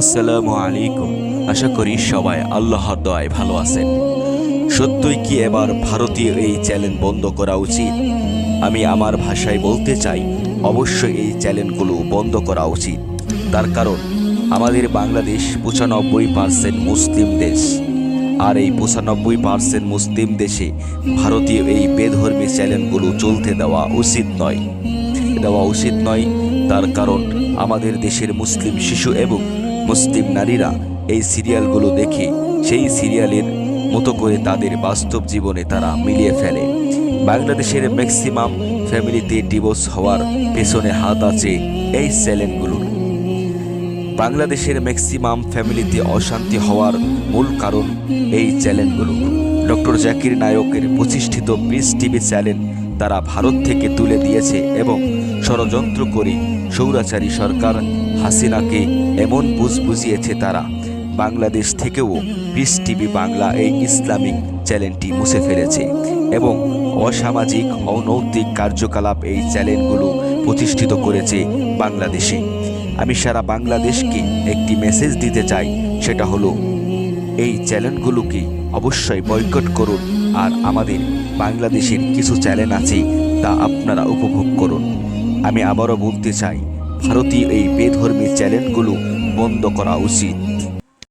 আসসালামু আলাইকুম। আশা করি সবাই আল্লাহর দয়ায় ভালো আছেন। সত্যই কি এবার ভারতীয় এই চ্যানেল বন্ধ করা উচিত? আমি আমার ভাষায় বলতে চাই, অবশ্যই এই চ্যানেলগুলো বন্ধ করা উচিত। তার কারণ, আমাদের বাংলাদেশ পঁচানব্বই পার্সেন্ট মুসলিম দেশ। আর এই পঁচানব্বই পার্সেন্ট মুসলিম দেশে ভারতীয় এই বেধর্মী চ্যানেলগুলো চলতে দেওয়া উচিত নয়। দেওয়া উচিত নয়, তার কারণ আমাদের দেশের মুসলিম শিশু এবং মুসলিম নারীরা এই সিরিয়ালগুলো দেখে, সেই সিরিয়ালের মতো করে তাদের বাস্তব জীবনে তারা মিলিয়ে ফেলে। বাংলাদেশের ম্যাক্সিমাম ফ্যামিলিতে ডিভোর্স হওয়ার পেছনে হাত আছে এই চ্যানেলগুলোর বাংলাদেশের ম্যাক্সিমাম ফ্যামিলিতে অশান্তি হওয়ার মূল কারণ এই চ্যানেলগুলো। ডক্টর জাকির নায়কের প্রতিষ্ঠিত পিস টিভি চ্যানেল তারা ভারত থেকে তুলে দিয়েছে এবং ষড়যন্ত্র করে সৌরাচারী সরকার হাসিনাকে এমন বুঝ বুঝিয়েছে তারা। বাংলাদেশ থেকেও পিস টিভি বাংলা এই ইসলামিক চ্যানেলটি মুছে ফেলেছে এবং অসামাজিক, অনৈতিক কার্যকলাপ এই চ্যানেলগুলো প্রতিষ্ঠিত করেছে বাংলাদেশে। আমি সারা বাংলাদেশকে একটি মেসেজ দিতে চাই, সেটা হলো, এই চ্যানেলগুলোকে অবশ্যই বয়কট করুন, আর আমাদের বাংলাদেশের কিছু চ্যানেল আছে তা আপনারা উপভোগ করুন। আমি আবারও বলতে চাই। ভারতীয় এই বেধর্মী চ্যানেলগুলো বন্ধ করা উচিত।